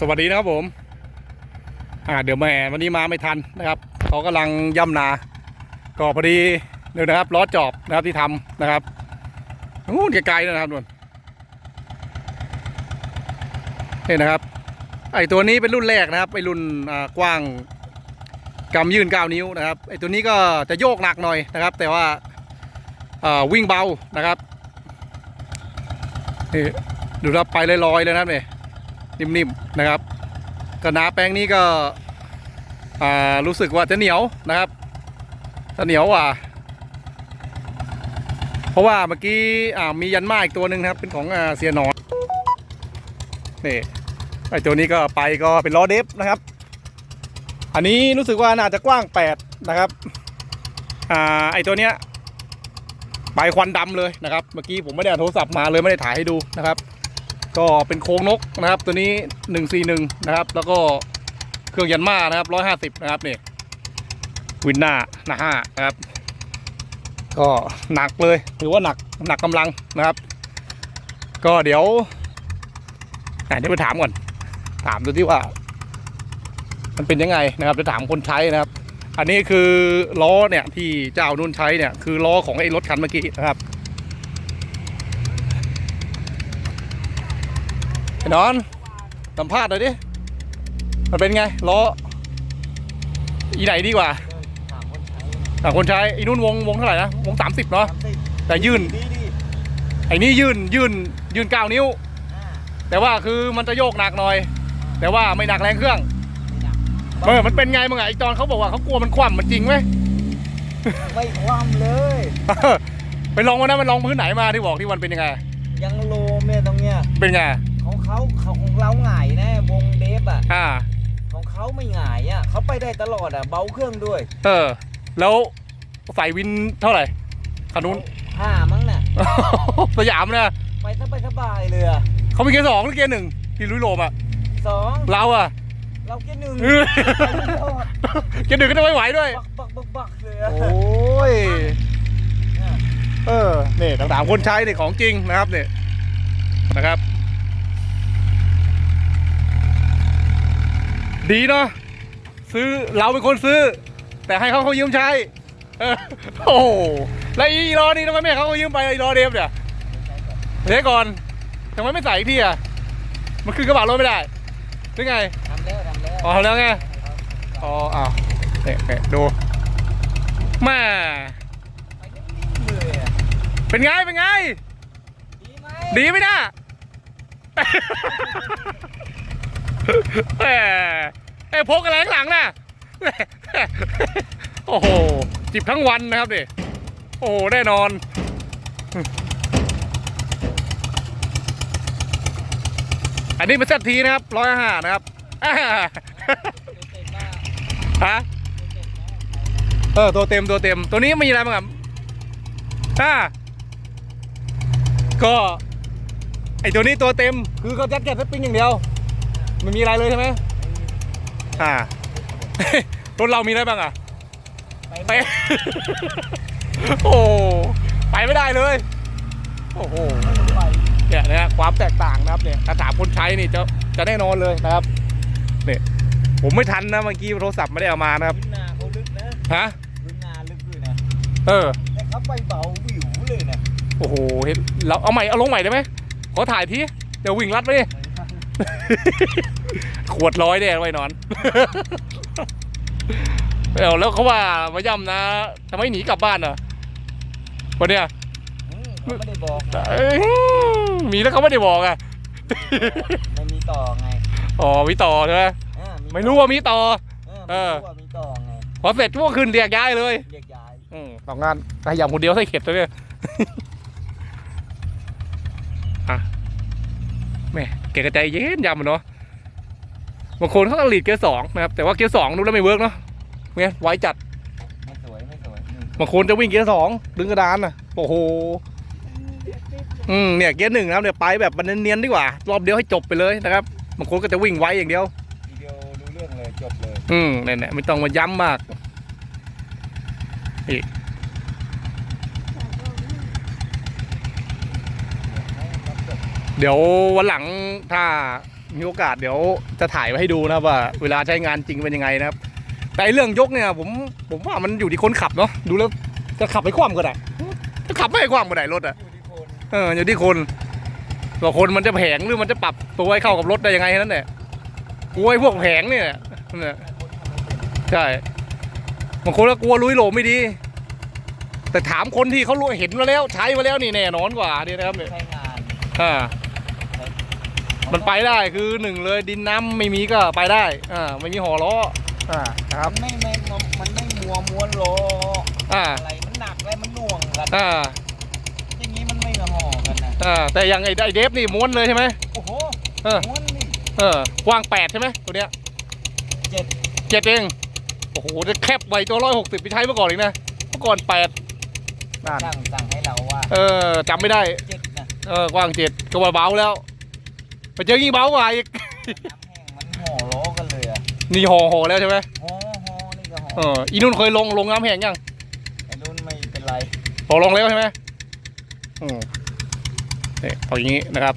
สวัสดีนะครับผม อ่าเดี๋ยวแม่วันนี้มาไม่ทันนะครับเขากำลังย่ำนา ก็พอดีเดี๋ยวนะครับล้อจอบนะครับที่ทำนะครับนู้นไกลๆเลยนะครับนู่นนี่นะครับ ไอตัวนี้เป็นรุ่นแรกนะครับไอรุ่นกว้างกำยื่น9นิ้วนะครับไอตัวนี้ก็จะโยกหนักหน่อยนะครับ แต่ว่าวิ่งเบานะครับนี่ดูรับไปลอยๆเลยนะครับเนี่ย นิ่มๆนะครับกระนาแป้งนี้ก็รู้สึกว่าจะเหนียวนะครับจะเหนียวกว่าเพราะว่าเมื่อกี้มียันมาอีกตัวหนึ่งครับ เป็นของอเซียนอนนี่ไอตัวนี้ก็ไปก็เป็นล้อเดฟนะครับ อันนี้รู้สึกว่าน่าจะกว้าง8นะครับอ่าไอตัวเนี้ยใบควันดำเลยนะครับ เมื่อกี้ผมไม่ได้โทรศัพท์มาเลยไม่ได้ถ่ายให้ดูนะครับ ก็เป็นโครงนกนะครับ ตัวนี้ 141 นะครับ แล้วก็เครื่องยันมานะครับ 150 นะครับนี่วินหน้าหน้าห้านะครับ ก็หนักเลยถือว่าหนักหนักกำลังนะครับ ก็เดี๋ยวอะเดี๋ยวไปถามก่อน ถามดูที่ว่า มันเป็นยังไงนะครับจะถามคนใช้นะครับ อันนี้คือล้อเนี่ยที่เจ้านุ่นใช้เนี่ยคือล้อของไอ้รถคันเมื่อกี้นะครับ ไอ้ นอน สัมภาษณ์หน่อยดิ มันเป็นไงล้ออีไหนดีกว่าถามคนใช้ต่างคนใช้ไอ้นุ่นวงวงเท่าไหร่นะวงสามสิบเนาะสามสิบแต่ยื่นดีดีไอ้นี่ยื่นยื่นยื่นเก้านิ้วอ่าแต่ว่าคือมันจะโยกหนักหน่อย แต่ว่าไม่หนักแรงเครื่องไม่หนักเออมันเป็นไงมึงอะไอ้ตอนเขาบอกว่าเขากลัวมันคว่ำมันจริงไหมไม่คว่ำเลยไปลองวันนั้นมันลองพื้นไหนมาที่บอกที่มันเป็นยังไงยังโลมเนี่ยตรงเนี้ยเป็นไง ของเขาเขาของเราหงายนะวงเดฟอะอ่า ของเขาไม่หงายอะเขาไปได้ตลอดอะเบาเครื่องด้วยเออ แล้วใส่วินเท่าไหร่คันนู้นห้ามั้งน่ะ สยามนะไปสบายสบายๆเลยอะเขามีเกียร์สองหรือเกียร์หนึ่งที่ลุยโรมอะสองเราอะเราแค่หนึ่งเออเกียร์หนึ่งก็จะไม่ไหวด้วย บักบักบักบักเลยอะ โอ้ยเนี่ยเออนี่ต่างๆคนใช้เนี่ยของจริงนะครับเนี่ยนะครับ ดีเนาะซื้อเราเป็นคนซื้อ แต่ให้เขาเขายืมใช้เออโอ้โหแล้วอีรอนี่ทำไมไม่ให้เขาเขายืมไปอีรอเดฟเนี่ยเดี๋ยวก่อนทำไมไม่ใส่อีกที่อะมันคือกระบะรถไม่ได้หรือไงทำแล้วทำแล้วอ๋อทำแล้วไงอ๋ออ้าวเนี่ยเนี่ยดูแม่ไปนิ่มๆเลยอะเป็นไง เป็นไง ดีไหมดีไหมนะแหม ไอ้พกอะไรข้างหลังน่ะ โอ้โห จิบทั้งวันนะครับดิโอ้โห แน่นอน อันนี้เป็นเซตทีนะครับร้อยห้านะครับอ่าเต็มมากฮะเต็มมากเออ ตัวเต็มตัวเต็ม ตัวนี้มีอะไรบ้างครับอ่าก็ ไอตัวนี้ตัวเต็ม คือเขาจัดแกะสปริงอย่างเดียว ไม่มีอะไรเลยใช่ไหม อ่า รถเรามีอะไรบ้างอะ ไปไปโอ้ ไปไม่ได้เลย โอ้โหไปเนี่ยนะฮะความแตกต่างนะครับเนี่ยถ้าถามคนใช้นี่จะจะแน่นอนเลยนะครับ เนี่ยผมไม่ทันนะเมื่อกี้โทรศัพท์ไม่ได้เอามานะครับ พื้นนาเขาลึกนะฮะ พื้นนาลึกด้วยนะ เออ แต่เขาไปเบาวิวเลยนะโอ้โหเห็นเราเอาใหม่เอาลงใหม่ได้ไหมขอถ่ายที เดี๋ยววิ่งรัดไปดิ ขวดร้อยแน่ไว้นอนเอาแล้วเขาว่ามาย่ำนะทำไมหนีกลับบ้านอะวันเนี้ยอืมเขาไม่ได้บอกนะเอ้ยมีแล้วเขาไม่ได้บอกอะไม่มีต่อไงอ๋อมีต่อใช่ไหมอ่าไม่รู้ว่ามีต่อเออไม่รู้ว่ามีต่อไงพอเสร็จพวกคืนเรียกย้ายเลยเรียกยายอืมสองงานแต่ยำคนเดียวใส่เข็ดเลยเนี่ยอะแหม่แกกระใจเย็นยำอะเนาะ บางคนเขาก็หลีดเกียร์สองนะครับแต่ว่าเกียร์สองดูแล้วไม่เวิร์กเนาะเนี่ยไว้จัดไม่สวยไม่สวยอืมบางคนจะวิ่งเกียร์สองดึงกระดานอะโอ้โหอืมเนี่ยเกียร์หนึ่งนะครับเนี่ยไปแบบมันเนียนๆดีกว่ารอบเดียวให้จบไปเลยนะครับบางคนก็จะวิ่งไว้อย่างเดียวทีเดียวรู้เรื่องเลยจบเลย อืมเนี่ยๆไม่ต้องมาย้ำมากนี่เดี๋ยววันหลังถ้า มีโอกาสเดี๋ยวจะถ่ายไว้ให้ดูนะครับว่า เวลาใช้งานจริงเป็นยังไงนะครับ แต่ไอ้เรื่องยกเนี่ยผมผมว่ามันอยู่ที่คนขับเนาะดูแล้วจะขับไปคว่ำก็ได้จะขับไม่ให้คว่ำก็ได้รถอะอยู่ที่คนเอออยู่ที่คนว่าคนมันจะแผงหรือมันจะปรับตัวให้เข้ากับรถได้ยังไงนั่นแหละกลัวไอ้พวกแผงเนี่ยนั่นแหละใช่บางคนก็กลัวลุยโหลมไม่ดี แต่ถามคนที่เขารู้เห็นมาแล้วใช้มาแล้วนี่แน่นอนกว่าเนี่ยนะครับเนี่ยใช้งานอ่า มันไปได้คือหนึ่งเลยดินน้ำไม่มีก็ไปได้อ่าไม่มีห่อล้ออ่าครับมันไม่ไม่มันไม่มัวม้วนล้ออ่าอะไรมันหนักและมันหน่วงกันอ่าอย่างนี้มันไม่มาห่อกันนะอ่าแต่อย่างไอ้ไอ้เดฟนี่ม้วนเลยใช่ไหมโอ้โหเออม้วนนี่เออกว้างแปดใช่ไหมตัวเนี้ยเจ็ดเจ็ดเองโอ้โหจะแคบไว้ตัวร้อยหกสิบไปใช้เมื่อก่อนอีกนะเมื่อก่อนแปดนั่นสั่งสั่งให้เราว่า เออจำไม่ได้เจ็ดนะเออกว้างเจ็ดก็ว่าเบาแล้ว ไปเจอยิ่งเบากว่าอีก น้ำแห้งมันห่อล้อกันเลยอะนี่ห่อห่อแล้วใช่ไหมห่อห่อนี่ก็ห่อเอออีนุ่นเคยลงลงน้ำแห้งยังไอ้รุ่นไม่เป็นไรพอลงแล้วใช่ไหมอืมเนี่ยเอาอย่างนี้นะครับ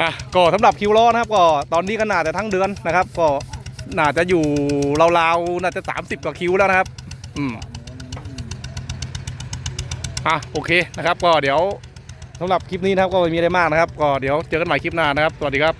อะ ก็สำหรับคิวล้อนะครับ ก็ตอนนี้ก็น่าจะทั้งเดือนนะครับ ก็น่าจะอยู่ราวๆน่าจะ 30 กว่าคิวแล้วนะครับ อืม อะโอเคนะครับก็เดี๋ยว สำหรับคลิปนี้นะครับก็ไม่มีอะไรมากนะครับ ก็เดี๋ยวเจอกันใหม่คลิปหน้านะครับ สวัสดีครับ